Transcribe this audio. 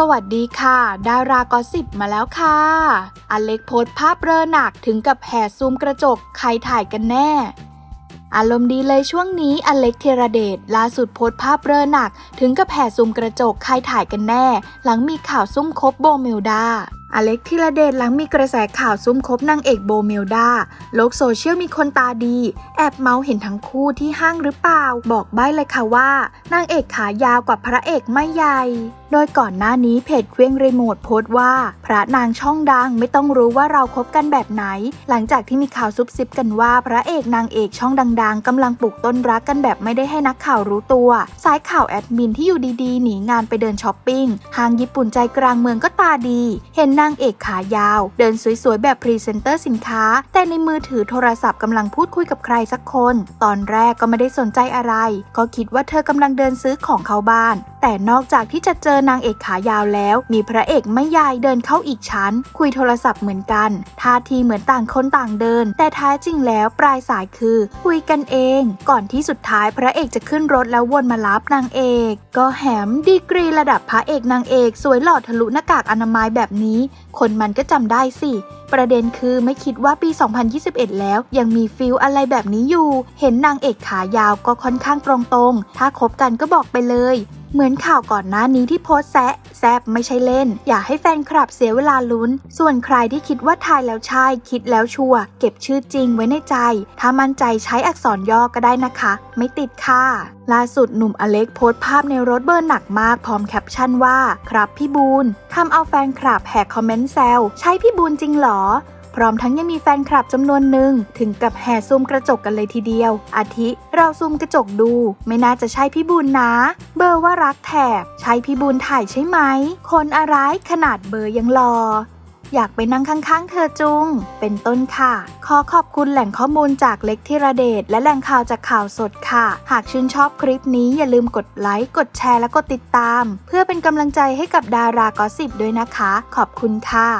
สวัสดีค่ะ ดารากอสิบมาแล้วค่ะ อเล็กโพสภาพเรอหนักถึงกับแห่ซูมกระจก ใครถ่ายกันแน่ อารมณ์ดีเลยช่วงนี้อเล็กเทระเดชล่าสุดโพสภาพเรอหนัก ถึงกับแห่ซูมกระจก ใครถ่ายกันแน่ หลังมีข่าวซุ่มคบโบเมลดาอเล็กธีระเดชหลังมีกระแสข่าวซุ่มคบนางเอกโบเมลดา โลกโซเชียลมีคนตาดี แอบเมาเห็นทั้งคู่ที่ห้างหรือเปล่า บอกใบ้เลยค่ะว่า นางเอกขายาวกว่าพระเอกไม่ใหญ่โดยก่อนหน้านี้เพจเคว้งรีโมทโพสต์ว่า พระนางช่องดังไม่ต้องรู้ว่าเราคบกันแบบไหน หลังจากที่มีข่าวซุบซิบกันว่า พระเอกนางเอกช่องดัง ๆกำลังปลูกต้นรักกันแบบไม่ได้ให้นักข่าวรู้ตัว สายข่าวแอดมินที่อยู่ดีๆ หนีงานไปเดินช้อปปิ้งห้างญี่ปุ่นใจกลางเมืองก็ตาดี เห็นนางเอกขายาว เดินสวยๆ แบบพรีเซนเตอร์สินค้า แต่ในมือถือโทรศัพท์กำลังพูดคุยกับใครสักคน ตอนแรกก็ไม่ได้สนใจอะไร ก็คิดว่าเธอกำลังเดินซื้อของเข้าบ้านแต่นอกจากที่จะเจอนางเอกขายาวแล้ว มีพระเอกไม่ยายเดินเข้าอีกชั้น คุยโทรศัพท์เหมือนกันท่าทีเหมือนต่างคนต่างเดิน แต่ท้ายจริงแล้วปลายสายคือคุยกันเอง ก่อนที่สุดท้ายพระเอกจะขึ้นรถแล้ววนมารับนางเอก ก็แหมดีกรีระดับพระเอกนางเอก สวยหล่อทะลุหน้ากากอนามัยแบบนี้ คนมันก็จำได้สิประเด็นคือไม่คิดว่าปี 2021 แล้วยังมีฟิลอะไรแบบนี้อยู่ เห็นนางเอกขายาวก็ค่อนข้างตรงๆ ถ้าคบกันก็บอกไปเลย เหมือนข่าวก่อนหน้านี้ที่โพสแซะแซบไม่ใช่เล่น อย่าให้แฟนคลับเสียเวลาลุ้น ส่วนใครที่คิดว่าทายแล้วใช่คิดแล้วชัวร์เก็บชื่อจริงไว้ในใจ ถ้ามั่นใจใช้อักษรย่อก็ได้นะคะ ไม่ติดค่ะ ล่าสุดหนุ่มอเล็กโพสภาพในรถเบอร์หนักมากพร้อมแคปชั่นว่า ครับพี่บูนทำเอาแฟนคลับแหกคอมเมนต์แซวใช่พี่บูนจริงเหรอ พร้อมทั้งยังมีแฟนคลับจำนวนหนึ่งถึงกับแห่ซูมกระจกกันเลยทีเดียว อาทิเราซูมกระจกดู ไม่น่าจะใช่พี่บุญนะ เบอร์ว่ารักแถบ ใช่พี่บุญถ่ายใช่ไหม คนอะไรขนาดเบอร์ยังรออยากไปนั่งข้างๆ เธอจุง เป็นต้นค่ะ ขอขอบคุณแหล่งข้อมูลจากเล็กทิระเดชและแหล่งข่าวจากข่าวสดค่ะ หากชื่นชอบคลิปนี้อย่าลืมกดไลค์ กดแชร์และกดติดตาม เพื่อเป็นกำลังใจให้กับดารากอสิบด้วยนะคะ ขอบคุณค่ะ